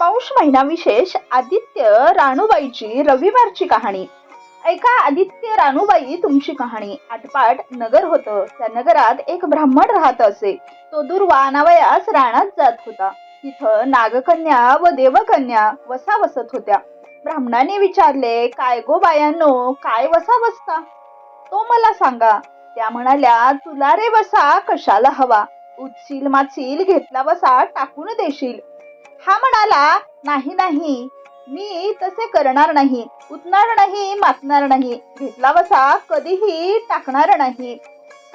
पौष महिना विशेष आदित्य राणूबाईची रविवारची कहाणी. ऐका आदित्य राणूबाई तुमची कहाणी. आटपाट नगर होतं. त्या नगरात एक ब्राह्मण राहत असे. तो दुर्वा अनावयास राणात जात होता. तिथं नागकन्या व देवकन्या वसा वसत होत्या. ब्राह्मणाने विचारले काय गो बायांनो काय वसा बसता तो मला सांगा. त्या म्हणाल्या तुला रे वसा कशाला हवा? उचील माचील घेतला वसा टाकून देशील. हा म्हणाला नाही नाही मी तसे करणार नाही उतणार नाही मातणार नाही घेतला वसा कधीही टाकणार नाही.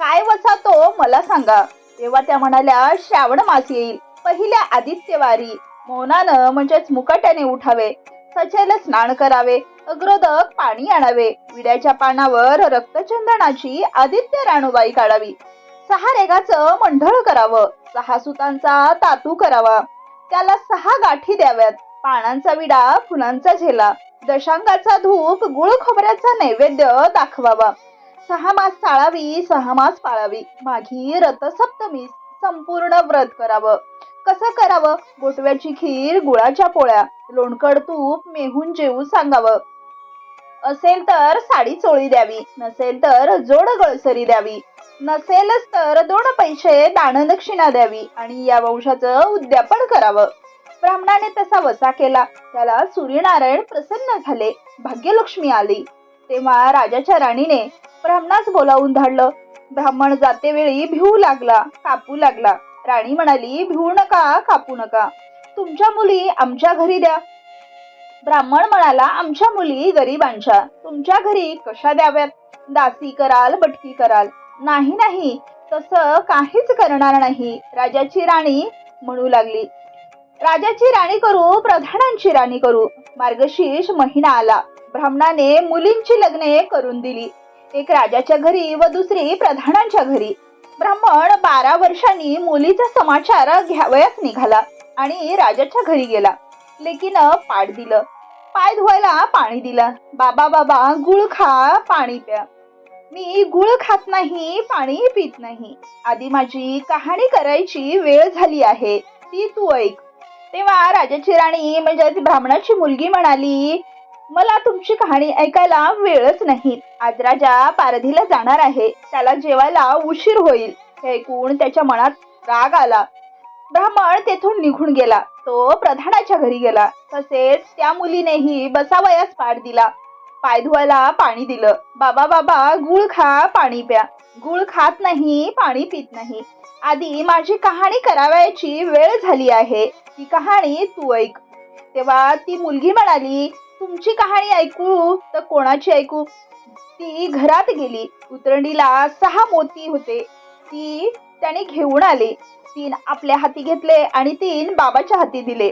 काय वसा तो मला सांगा. तेव्हा त्या म्हणाल्या श्रावण मास येईल पहिल्या आदित्यवारी मौनानं म्हणजेच मुकाट्याने उठावे सचेल स्नान करावे अग्रोदक पाणी आणावे विड्याच्या पानावर रक्तचंदनाची आदित्य राणूबाई काढावी. सहा रेगाचं मंडळ करावं सहा सुतांचा तातू करावा. त्याला सहा गाठी द्याव्यात. पानांचा विडा फुलांचा झेला दशांगाचा धूप गुळ खोबऱ्याचा नैवेद्य दाखवावा. सहा मास चाळावी सहा मास पाळावी. माघी रथसप्तमी संपूर्ण व्रत करावं. कसं करावं? गोटव्याची खीर गुळाच्या पोळ्या लोणकड तूप मेहून जेवू सांगावं. असेल तर साडी चोळी द्यावी नसेल तर जोड गळसरी द्यावी. नसेलच तर दोन पैसे दानदक्षिणा द्यावी आणि या वंशाचं उद्यापन करावं. ब्राह्मणाने तसा वसा केला. त्याला सूर्यनारायण प्रसन्न झाले. भाग्यलक्ष्मी आली. तेव्हा राजाच्या राणीने ब्राह्मणास बोलावून धाडलं. ब्राह्मण जातेवेळी भिवू लागला कापू लागला. राणी म्हणाली भिवू नका कापू नका. तुमच्या मुली आमच्या घरी द्या. ब्राह्मण म्हणाला आमच्या मुली गरिबांच्या. तुमच्या घरी कशा द्याव्यात? दासी कराल बटकी कराल. नाही नाही. तसं काहीच करणार नाही. राजाची राणी म्हणू लागली. राजाची राणी करू प्रधानांची राणी करू. मार्गशीर्ष महिना आला. ब्राह्मणाने मुलींची लग्ने करून दिली. एक राजाच्या घरी व दुसरी प्रधानांच्या घरी. ब्राह्मण बारा वर्षांनी मुलीचा समाचार घ्यावयास निघाला आणि राजाच्या घरी गेला. लेकीनं पाठ दिलं. पाय धुवायला पाणी दिलं. बाबा बाबा गुळ खा पाणी प्या. मी गुळ खात नाही पाणी पित नाही. आधी माझी कहाणी करायची वेळ झाली आहे. ती तू ऐक. तेव्हा राजाची राणी म्हणजे ब्राह्मणाची मुलगी म्हणाली मला तुमची कहाणी ऐकायला वेळच नाही. आज राजा पारधीला जाणार आहे. त्याला जेवायला उशीर होईल. हे ऐकून त्याच्या मनात राग आला. ब्राह्मण तेथून निघून गेला. तो प्रधानाच्या घरी गेला. तसेच त्या मुलीनेही बसावयास पाठ दिला. पाय धुवायला पाणी दिलं. बाबा बाबा गुळ खा पाणी प्या. गुळ खात नाही पाणी पित नाही. आधी माझी कहाणी करावयाची वेळ झाली आहे. ती कहाणी तू ऐक. तेव्हा ती मुलगी म्हणाली तुमची कहाणी ऐकू? तर कोणाची ऐकू? ती घरात गेली. उतरणीला सहा मोती होते. ती त्याने घेऊन आले. तीन आपल्या हाती घेतले आणि तीन बाबाच्या हाती दिले.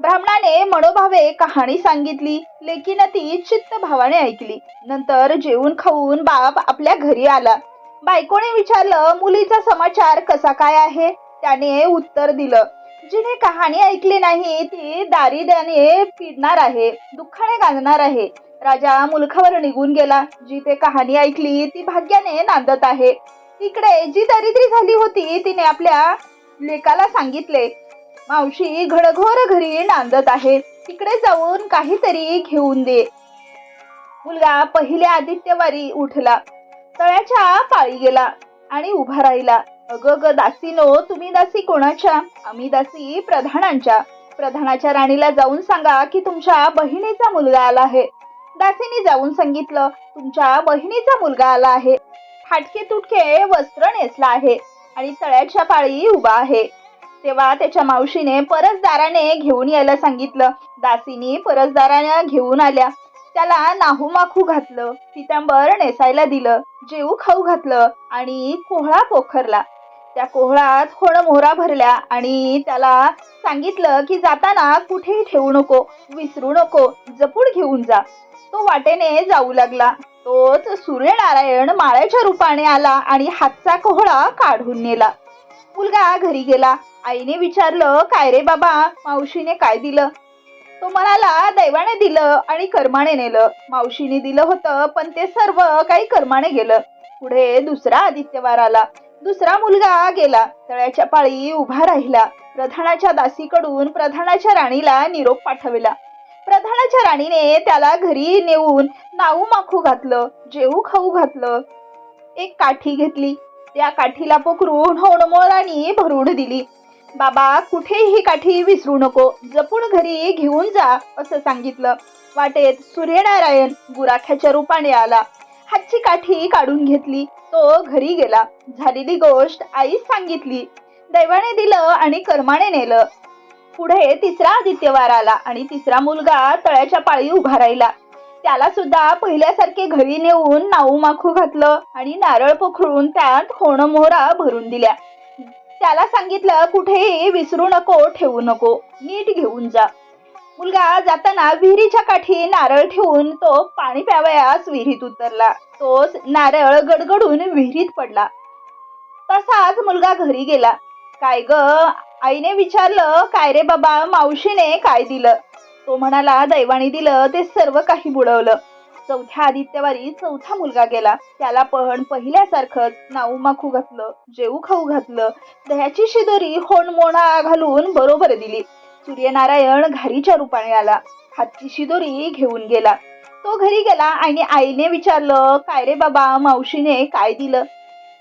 ब्राह्मणाने मनोभावे कहाणी सांगितली. लेकीनं ती चित्त भावाने ऐकली. नंतर जेवून खाऊन बाप आपल्या घरी आला. बायकोने विचारलं मुलीचा समाचार कसा काय आहे? त्याने उत्तर दिलं जिने कहाणी ऐकली नाही ती दारिद्र्याने पिडणार आहे दुःखाने गाजणार आहे. राजा मुलखावर निघून गेला. जी ते कहाणी ऐकली ती भाग्याने नांदत आहे. इकडे जी दरिद्री झाली होती तिने आपल्या लेकाला सांगितले मावशी घडघोर घरी नांदत आहे तिकडे जाऊन काहीतरी घेऊन दे. मुलगा पहिल्या आदित्यवारी उठला. तळ्याच्या पाळी गेला आणि उभा राहिला. अग ग दासीनो तुम्ही दासी कोणाच्या? आम्ही दासी प्रधानांच्या. प्रधानाच्या राणीला जाऊन सांगा की तुमच्या बहिणीचा मुलगा आला आहे. दासीने जाऊन सांगितलं तुमच्या बहिणीचा मुलगा आला आहे. फाटके तुटके वस्त्र नेसला आहे आणि तळ्याच्या पाळी उभा आहे. तेव्हा त्याच्या मावशीने परसदाराने घेऊन यायला सांगितलं. दासीनी परसदाराने घेऊन आल्या. त्याला नाहू माखू घातलं. पितांबर नेसायला दिलं. जेऊ खाऊ घातलं आणि कोहळा पोखरला. त्या कोहळात होण मोहरा भरल्या आणि त्याला सांगितलं की जाताना कुठेही ठेवू नको विसरू नको जपून घेऊन जा. तो वाटेने जाऊ लागला. तोच सूर्यनारायण माळ्याच्या रूपाने आला आणि हातचा कोहळा काढून नेला. मुलगा घरी गेला. आईने विचारलं काय रे बाबा मावशीने काय दिलं? तो म्हणाला दैवाने दिलं आणि कर्माने नेलं. मावशीने दिलं होतं पण ते सर्व काही कर्माने गेलं. पुढे दुसरा आदित्यवार आला. दुसरा मुलगा गेला. तळ्याच्या पाळी उभा राहिला. प्रधानाच्या दासीकडून प्रधानाच्या राणीला निरोप पाठविला. प्रधानाच्या राणीने त्याला घरी नेऊन नाऊ माखू घातलं जेऊ खाऊ घातलं. एक काठी घेतली. त्या काठीला पकडून होणमोळानी भरून दिली. बाबा कुठेही काठी विसरू नको. जपून घरी घेऊन जा असं सांगितलं. वाटेत सूर्यनारायण गुराख्याच्या रूपाने आला. हातची काठी काढून घेतली. तो घरी गेला. झालेली गोष्ट आईच सांगितली. दैवाने दिलं आणि कर्माने नेलं. पुढे तिसरा आदित्यवार आला आणि तिसरा मुलगा तळ्याच्या पाळी उभा राहिला. त्याला सुद्धा पहिल्यासारखे घरी नेऊन नाऊ माखू घातलं आणि नारळ पोखरून त्यात होणं मोहरा भरून दिल्या. त्याला सांगितलं कुठेही विसरू नको ठेवू नको नीट घेऊन जा. मुलगा जाताना विहिरीच्या काठी नारळ ठेवून तो पाणी प्यावयास विहिरीत उतरला. तोच नारळ गडगडून विहिरीत पडला. तसाच मुलगा घरी गेला. काय ग? आईने विचारलं काय रे बाबा मावशीने काय दिलं? तो म्हणाला दैवाने दिलं ते सर्व काही बुडवलं. चौथ्या आदित्यवारी चौथा मुलगा गेला. त्याला पण पहिल्यासारखंच नाऊ माखू घातलं जेऊ खाऊ घातलं. दह्याची शिदोरी होणमोणा घालून बरोबर दिली. सूर्यनारायण घारीच्या रूपाने आला. हातची शिदोरी घेऊन गेला. तो घरी गेला आणि आईने विचारलं काय रे बाबा मावशीने काय दिलं?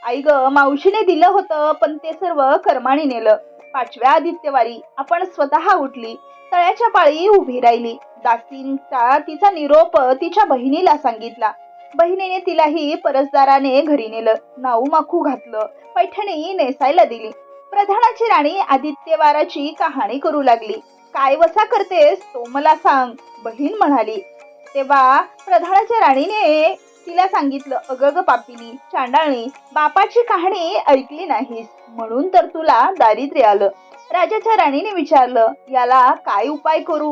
आई ग मावशीने दिलं होतं पण ते सर्व कर्माने नेलं. पाचव्या आदित्यवारी आपण स्वतः उठली. तळ्याच्या पाळी उभी राहिली. दासींचा तिचा निरोप तिच्या बहिणीला सांगितला. बहिणीने तिलाही परसदाराने घरी नेलं. नाऊ माखू घातलं. पैठणी नेसायला दिली. प्रधानाची राणी आदित्यवाराची कहाणी करू लागली. काय वसा करतेस तो मला सांग बहीण म्हणाली. तेव्हा प्रधानाच्या राणीने तिला सांगितलं अगं ग पापिनी चांडाळणी बापाची कहाणी ऐकली नाहीस. म्हणून तर तुला दारिद्र्य आलं. राजाच्या राणीने विचारलं याला काय उपाय करू?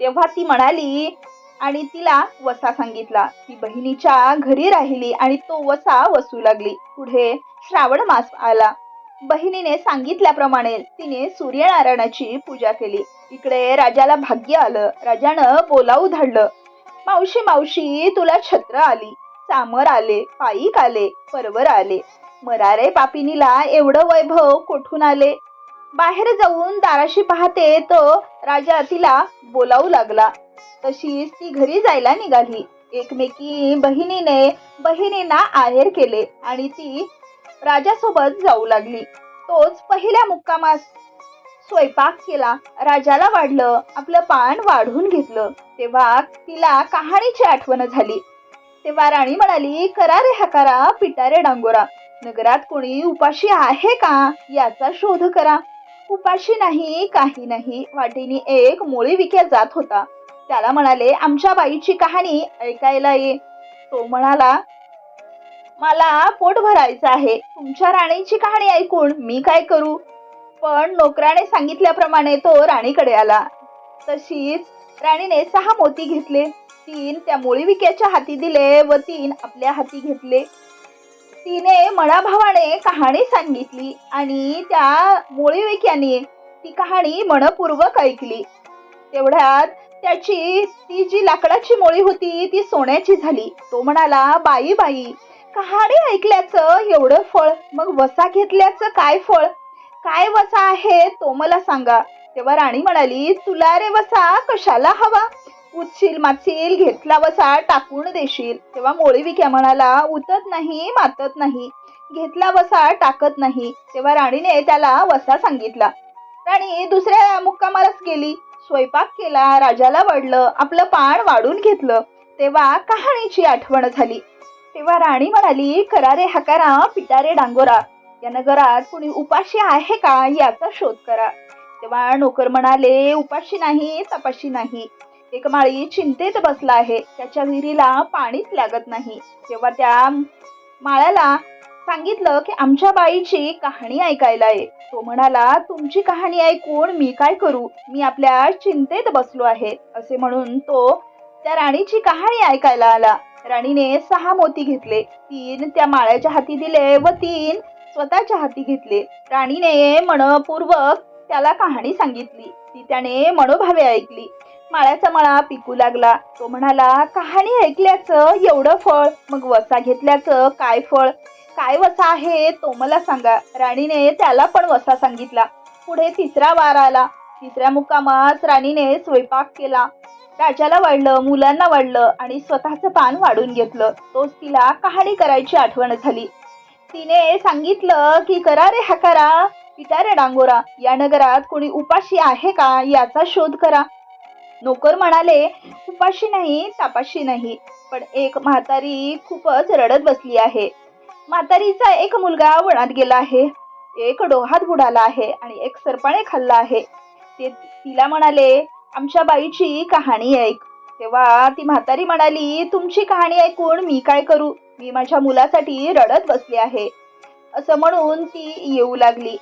तेव्हा ती म्हणाली आणि तिला वसा सांगितला. ती बहिणीच्या घरी राहिली आणि तो वसा वसू लागली. पुढे श्रावण मास आला. बहिणीने सांगितल्याप्रमाणे तिने सूर्यनारायणाची पूजा केली. इकडे राजाला भाग्य आलं. राजानं बोलावू धाडलं. मावशी मावशी तुला छत्र आली. चामर आले पायीक आले परवर आले. मरारे पापिनीला एवढं वैभव कोठून आले? बाहेर जाऊन दाराशी पाहते तो राजा तिला बोलावू लागला. तशीच ती घरी जायला निघाली. एकमेकी बहिणीने बहिणींना आहेर केले आणि ती राजासोबत जाऊ लागली. तोच पहिल्या मुक्कामास स्वयंपाक केला. राजाला वाढलं आपलं पान वाढून घेतलं. तेव्हा तिला कहाणीची आठवण झाली. तेव्हा राणी म्हणाली करा रे हकारा पिटारे डांगोरा. नगरात कोणी उपाशी आहे का? याचा शोध करा. उपाशी नाही काही नाही. वाटेने एक मोळी विक्या जात होता. त्याला म्हणाले आमच्या बाईची कहाणी ऐकायला ये. तो म्हणाला मला पोट भरायचं आहे. तुमच्या राणीची कहाणी ऐकून मी काय करू? पण नोकराने सांगितल्याप्रमाणे तो राणीकडे आला. तशीच राणीने सहा मोती घेतले. तीन त्या मोळीविक्याच्या हाती दिले व तीन आपल्या हाती घेतले. तिने मनाभावाने कहाणी सांगितली आणि त्या मोळीविक्याने ती कहाणी मनपूर्वक ऐकली. तेवढ्यात त्याची ती जी लाकडाची मोळी होती ती सोन्याची झाली. तो म्हणाला बाई बाई कहाणी ऐकल्याचं एवढं फळ मग वसा घेतल्याचं काय फळ? काय वसा आहे? तो मला सांगा. तेव्हा राणी म्हणाली तुला रे वसा कशाला हवा? उचशील माचील घेतला वसा टाकून देशील. तेव्हा मोळीविक्या म्हणाला उतत नाही मातत नाही. घेतला वसा टाकत नाही. तेव्हा राणीने त्याला वसा सांगितला. राणी दुसऱ्या मुक्कामालाच गेली. स्वयंपाक केला राजाला वाढलं आपलं पान वाढून घेतलं. तेव्हा कहाणीची आठवण झाली. तेव्हा राणी म्हणाली करा रे हकारा पिटारे डांगोरा. या नगरात कुणी उपाशी आहे का याचा शोध करा. तेव्हा नोकर म्हणाले उपाशी नाही तपाशी नाही. एक माळी चिंतेत बसला आहे. त्याच्या विहिरीला पाणीच लागत नाही. तेव्हा त्या माळ्याला सांगितलं की आमच्या बाईची कहाणी ऐकायला ये. तो म्हणाला तुमची कहाणी ऐकून मी काय करू? मी आपल्या चिंतेत बसलो आहे. असे म्हणून तो त्या राणीची कहाणी ऐकायला आला. राणीने सहा मोती घेतले. तीन त्या माळ्याच्या हाती दिले व तीन स्वतःच्या हाती घेतले. राणीने मनपूर्वक त्याला कहाणी सांगितली. ती त्याने मनोभावे ऐकली. माळ्याचा मळा पिकू लागला. तो म्हणाला कहाणी ऐकल्याचं एवढं फळ मग वसा घेतल्याचं काय फळ? काय वसा आहे तो मला सांगा. राणीने त्याला पण वसा सांगितला. पुढे तिसरा वार आला. तिसऱ्या मुक्कामात राणीने स्वयंपाक केला. राजाला वाढलं मुलांना वाढलं आणि स्वतःचं पान वाढून घेतलं. तोच तिला कहाणी करायची आठवण झाली. तिने सांगितलं की करा रे हा करा पिता रे डांगोरा. या नगरात कोणी उपाशी आहे का याचा शोध करा. नोकर म्हणाले उपाशी नाही तापाशी नाही पण एक म्हातारी खूपच रडत बसली आहे. म्हातारीचा एक मुलगा वणात गेला आहे. एक डोहात बुडाला आहे आणि एक सरपाणे खाल्ला आहे. ते तिला म्हणाले आमच्या बाईची कहाणी ऐक. तेव्हा ती म्हातारी म्हणाली तुमची कहाणी ऐकून मी काय करू? मी माझ्या मुलासाठी रडत बसली आहे. असं म्हणून ती येऊ लागली.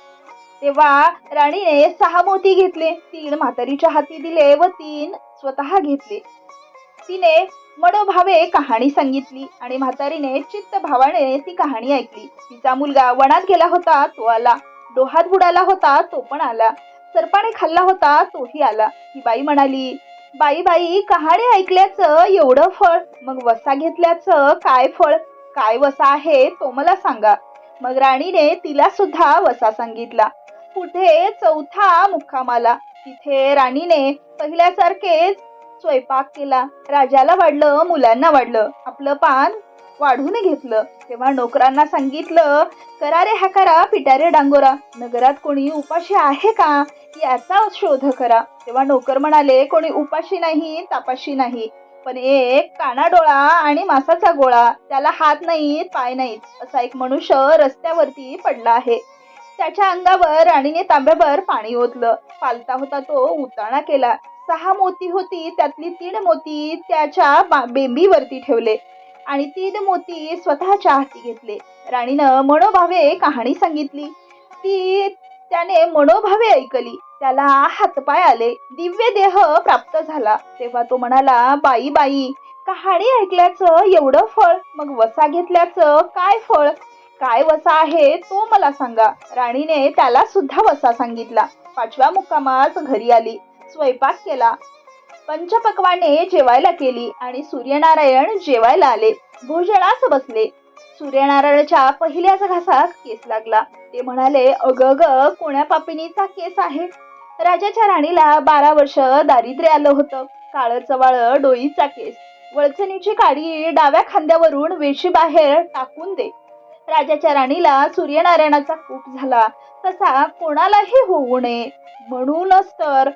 तेव्हा राणीने सहा मोती घेतले तीन म्हातारीच्या हाती दिले व तीन स्वतः घेतले. तिने मनोभावे कहाणी सांगितली आणि म्हातारीने चित्त भावाने ती कहाणी ऐकली. तिचा मुलगा वनात गेला होता तो आला. डोहात बुडाला होता तो पण आला. सरपाने खाल्ला होता तोही आला. ही बाई म्हणाली बाई बाई कहाणी ऐकल्याचं एवढं फळ मग वसा घेतल्याचं काय फळ? काय वसा आहे तो मला सांगा. मग राणीने तिला सुद्धा वसा सांगितला. पुढे चौथा मुक्काम आला तिथे राणीने पहिल्यासारखेच स्वयंपाक केला. राजाला वाढलं मुलांना वाढलं. आपलं पान वाढून घेतलं. तेव्हा नोकरांना सांगितलं करा रे हा करा पिटारे डांगोरा. नगरात कोणी उपाशी आहे का? याचा शोध करा. तेव्हा नोकर म्हणाले कोणी उपाशी नाही तापाशी नाही. पण एक काना डोळा आणि मासाचा गोळा. त्याला हात नाहीत पाय नाहीत. असा एक मनुष्य रस्त्यावरती पडला आहे. त्याच्या अंगावर राणीने तांब्याभर पाणी ओतलं. पालता होता तो उताणा केला. सहा मोती होती त्यातली तीन मोती त्याच्या बेंबीवरती ठेवले आणि तीन मोती स्वतःच्या हाती घेतले. राणीनं मनोभावे कहाणी सांगितली. ती त्याने मनोभावे ऐकली. त्याला हातपाय आले. दिव्य देह प्राप्त झाला. तेव्हा तो म्हणाला बाई बाई कहाणी ऐकल्याचं एवढं फळ मग वसा घेतल्याचं काय फळ? काय वसा आहे तो मला सांगा. राणीने त्याला सुद्धा वसा सांगितला. पाचव्या मुक्कामात घरी आली. स्वयंपाक केला. पंचपक्वाने जेवायला केली आणि सूर्यनारायण जेवायला आले. भोजनास बसले. सूर्यनारायणाच्या पहिल्याच घासात केस लागला. ते म्हणाले अग ग कोण्या पापिनीचा केस आहे? राजाच्या राणीला बारा वर्ष दारिद्र्य आलं होतं. काळ चवाळ डोईचा केस. वळचणीची काडी डाव्या खांद्यावरून वेशी बाहेर टाकून दे. राजाच्या राणीला सूर्यनारायणाचा कूप झाला. तसा कोणालाही होऊ नये. म्हणूनच तर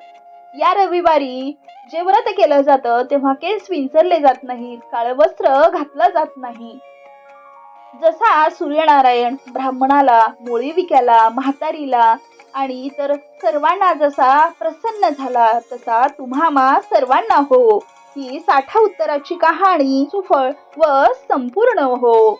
या रविवारी जे व्रत केलं जातं तेव्हा केस विंचरले जात नाहीत काळ वस्त्र घातलं जात नाही. जसा सूर्यनारायण ब्राह्मणाला मोळी विकायला म्हातारीला आणि इतर सर्वांना जसा प्रसन्न झाला तसा तुम्हा सर्वांना हो. ही साठा उत्तराची कहाणी सुफळ व संपूर्ण हो.